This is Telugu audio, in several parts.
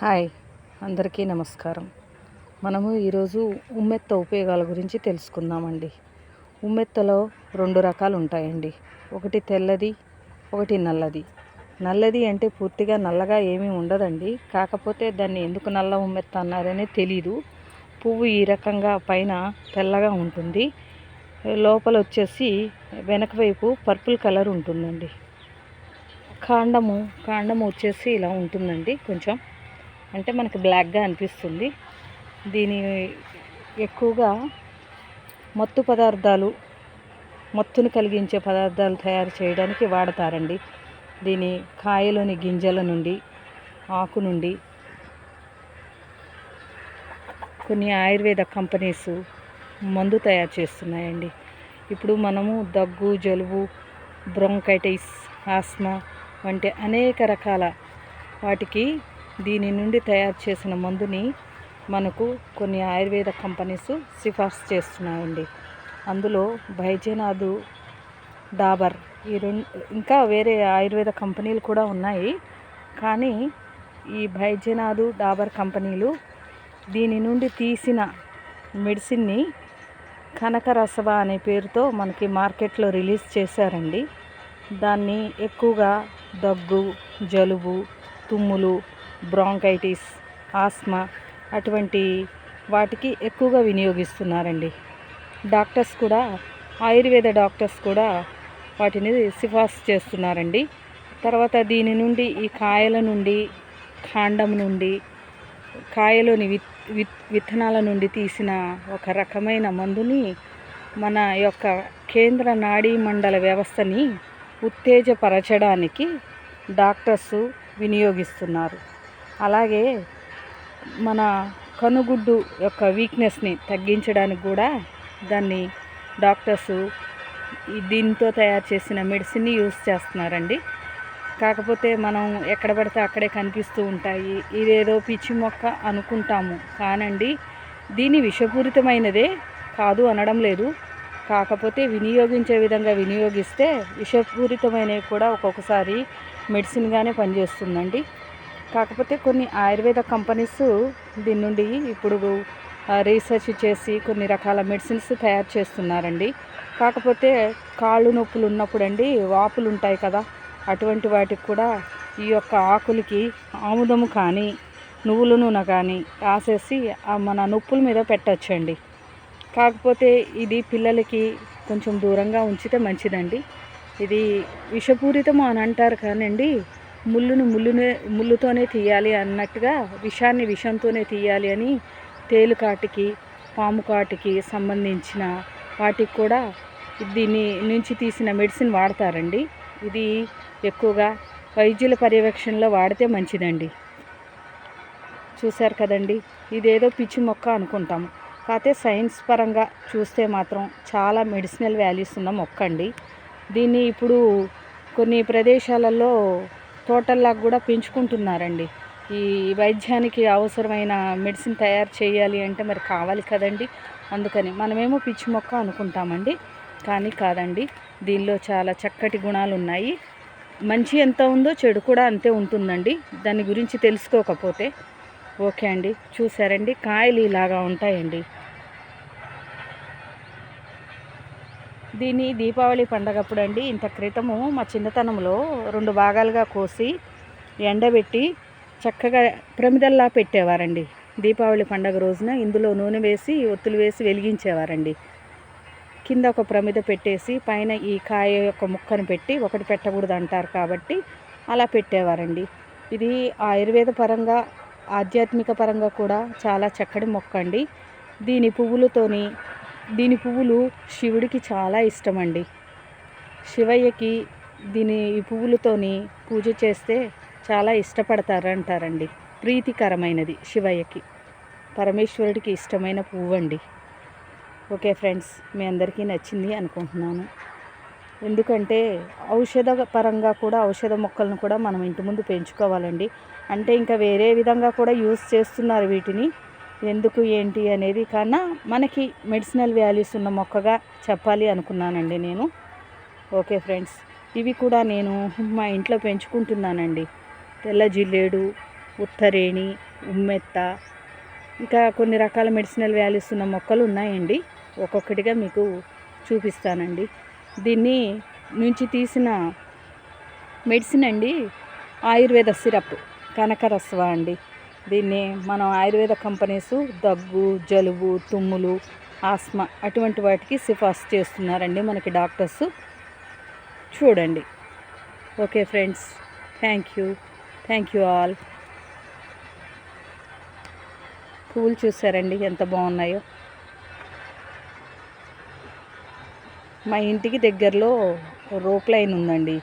హాయ్ అందరికీ నమస్కారం. మనము ఈరోజు ఉమ్మెత్త ఉపయోగాల గురించి తెలుసుకుందామండి. ఉమ్మెత్తలో రెండు రకాలు ఉంటాయండి. ఒకటి తెల్లది ఒకటి నల్లది. నల్లది అంటే పూర్తిగా నల్లగా ఏమీ ఉండదండి. కాకపోతే దాన్ని ఎందుకు నల్ల ఉమ్మెత్త అన్నారనే తెలీదు. పువ్వు ఈ రకంగా పైన తెల్లగా ఉంటుంది. లోపల వచ్చేసి వెనక వైపు పర్పుల్ కలర్ ఉంటుందండి. కాండము కాండము వచ్చేసి ఇలా ఉంటుందండి కొంచెం. అంటే మనకు బ్లాక్గా అనిపిస్తుంది. దీని ఎక్కువగా మత్తు పదార్థాలు మత్తును కలిగించే పదార్థాలు తయారు చేయడానికి వాడతారండి. దీని కాయలోని గింజల నుండి ఆకు నుండి కొన్ని ఆయుర్వేద కంపెనీస్ మందు తయారు చేస్తున్నాయండి. ఇప్పుడు మనము దగ్గు జలుబు బ్రోంకైటిస్ ఆస్మా వంటి అనేక రకాల వాటికి దీని నుండి తయారు చేసిన మందుని మనకు కొన్ని ఆయుర్వేద కంపెనీస్ సిఫార్సు చేస్తున్నాయండి. అందులో బైజనాథ్ డాబర్ ఈ రెండు ఇంకా వేరే ఆయుర్వేద కంపెనీలు కూడా ఉన్నాయి. కానీ ఈ బైజనాథ్ డాబర్ కంపెనీలు దీని నుండి తీసిన మెడిసిన్ని కనకరసవ అనే పేరుతో మనకి మార్కెట్లో రిలీజ్ చేశారండి. దాన్ని ఎక్కువగా దగ్గు జలుబు తుమ్ములు బ్రాంకైటిస్ ఆస్మా అటువంటి వాటికి ఎక్కువగా వినియోగిస్తున్నారండి. డాక్టర్స్ కూడా ఆయుర్వేద డాక్టర్స్ కూడా వాటిని సిఫార్సు చేస్తున్నారండి. తర్వాత దీని నుండి ఈ కాయల నుండి కాండం నుండి కాయలోని విత్ విత్ విత్తనాల నుండి తీసిన ఒక రకమైన మందుని మన యొక్క కేంద్ర నాడీ మండల వ్యవస్థని ఉత్తేజపరచడానికి డాక్టర్సు వినియోగిస్తున్నారు. అలాగే మన కనుగుడ్డు యొక్క వీక్నెస్ని తగ్గించడానికి కూడా దాన్ని డాక్టర్సు దీంతో తయారు చేసిన మెడిసిన్ని యూస్ చేస్తున్నారండి. కాకపోతే మనం ఎక్కడ పడితే అక్కడే కనిపిస్తూ ఉంటాయి. ఇదేదో పిచ్చి మొక్క అనుకుంటాము. కానండి దీని విషపూరితమైనదే కాదు అనడం లేదు. కాకపోతే వినియోగించే విధంగా వినియోగిస్తే విషపూరితమైనవి కూడా ఒక్కొక్కసారి మెడిసిన్గానే పనిచేస్తుందండి. కాకపోతే కొన్ని ఆయుర్వేద కంపెనీస్ దీని నుండి ఇప్పుడు రీసెర్చ్ చేసి కొన్ని రకాల మెడిసిన్స్ తయారు చేస్తున్నారండి. కాకపోతే కాళ్ళు నొప్పులు ఉన్నప్పుడు అండి వాపులు ఉంటాయి కదా అటువంటి వాటికి కూడా ఈ యొక్క ఆకులకి ఆముదము కానీ నువ్వుల నూనె కానీ రాసేసి మన నొప్పుల మీద పెట్టచ్చండి. కాకపోతే ఇది పిల్లలకి కొంచెం దూరంగా ఉంచితే మంచిదండి. ఇది విషపూరితం అని అంటారు కానండి ముళ్ళును ముళ్ళునే ముళ్ళుతోనే తీయాలి అన్నట్టుగా విషాన్ని విషంతోనే తీయాలి అని తేలుకాటికి పాము కాటికి సంబంధించిన వాటికి కూడా దీని నుంచి తీసిన మెడిసిన్ వాడతారండి. ఇది ఎక్కువగా వైద్యుల పర్యవేక్షణలో వాడితే మంచిదండి. చూశారు కదండి ఇదేదో పిచ్చి మొక్క అనుకుంటాం కాకపోతే సైన్స్ పరంగా చూస్తే మాత్రం చాలా మెడిసినల్ వాల్యూస్ ఉన్న మొక్క అండి. దీన్ని ఇప్పుడు కొన్ని ప్రదేశాలలో తోటల్లాగా కూడా పెంచుకుంటున్నారండి. ఈ వైద్యానికి అవసరమైన మెడిసిన్ తయారు చేయాలి అంటే మరి కావాలి కదండి. అందుకని మనమేమో పిచ్చి మొక్క అనుకుంటామండి. కానీ కాదండి. దీనిలో చాలా చక్కటి గుణాలు ఉన్నాయి. మంచి ఎంత ఉందో చెడు కూడా అంతే ఉంటుందండి. దాని గురించి తెలుసుకోకపోతే ఓకే అండి. చూసారండి. కాయలు ఇలాగా ఉంటాయండి. దీన్ని దీపావళి పండగప్పుడు అండి ఇంత క్రితము మా చిన్నతనంలో రెండు భాగాలుగా కోసి ఎండబెట్టి చక్కగా ప్రమిదల్లా పెట్టేవారండి. దీపావళి పండగ రోజున ఇందులో నూనె వేసి ఒత్తులు వేసి వెలిగించేవారండి. కింద ఒక ప్రమిద పెట్టేసి పైన ఈ కాయ యొక్క ముక్కను పెట్టి ఒకటి పెట్టకూడదు అంటారు కాబట్టి అలా పెట్టేవారండి. ఇది ఆయుర్వేద పరంగా ఆధ్యాత్మిక పరంగా కూడా చాలా చక్కటి మొక్క అండి దీని పువ్వులతోని దీని పువ్వులు శివుడికి చాలా ఇష్టమండి. శివయ్యకి దీని ఈ పువ్వులతోని పూజ చేస్తే చాలా ఇష్టపడతారంటారండి. ప్రీతికరమైనది శివయ్యకి. పరమేశ్వరుడికి ఇష్టమైన పువ్వు అండి ఓకే ఫ్రెండ్స్ మీ అందరికీ నచ్చింది అనుకుంటున్నాను. ఎందుకంటే ఔషధ పరంగా కూడా ఔషధ మొక్కలను కూడా మనం ఇంటి ముందు పెంచుకోవాలండి. అంటే ఇంకా వేరే విధంగా కూడా యూస్ చేస్తున్నారు వీటిని. ఎందుకు ఏంటి అనేది కన్నా మనకి మెడిసినల్ వాల్యూస్ ఉన్న మొక్కగా చెప్పాలి అనుకున్నానండి నేను. ఓకే ఫ్రెండ్స్ ఇవి కూడా నేను మా ఇంట్లో పెంచుకుంటున్నానండి. తెల్ల జిల్లేడు ఉత్తరేణి ఉమ్మెత్త ఇంకా కొన్ని రకాల మెడిసినల్ వాల్యూస్ ఉన్న మొక్కలు ఉన్నాయండి. ఒక్కొక్కటిగా మీకు చూపిస్తానండి. దీన్ని నుంచి తీసిన మెడిసిన్ అండి ఆయుర్వేద సిరప్ కనకరస్వ అండి. దీన్ని మనం ఆయుర్వేద కంపెనీస్ దగ్గు జలుబు తుమ్ములు ఆస్మా అటువంటి వాటికి సిఫార్సు చేస్తున్నారండి మనకి డాక్టర్స్. చూడండి. Okay friends. Thank you. Thank you all. పూలు చూసారండి ఎంత బాగున్నాయో. మా ఇంటికి దగ్గరలో రోప్ లైన్ ఉందండి.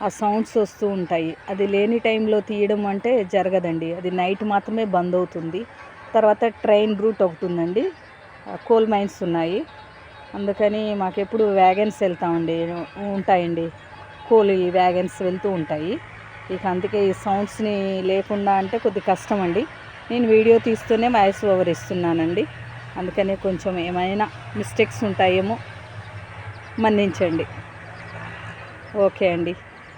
ఆ సౌండ్స్ వస్తూ ఉంటాయి. అది లేని టైంలో తీయడం అంటే జరగదండి. అది నైట్ మాత్రమే బంద్ అవుతుంది. తర్వాత ట్రైన్ రూట్ ఒకటి ఉందండి. కోల్ మైన్స్ ఉన్నాయి. అందుకని మాకెప్పుడు వ్యాగన్స్ వెళ్తామండి. ఉంటాయండి. కోల్ వ్యాగన్స్ వెళ్తూ ఉంటాయి. ఇక అందుకే ఈ సౌండ్స్ని లేకుండా అంటే కొద్ది కష్టం అండి నేను వీడియో తీస్తూనే వాయిస్ ఓవర్ ఇస్తున్నానండి. అందుకని కొంచెం ఏమైనా మిస్టేక్స్ ఉంటాయేమో మన్నించండి. ఓకే అండి.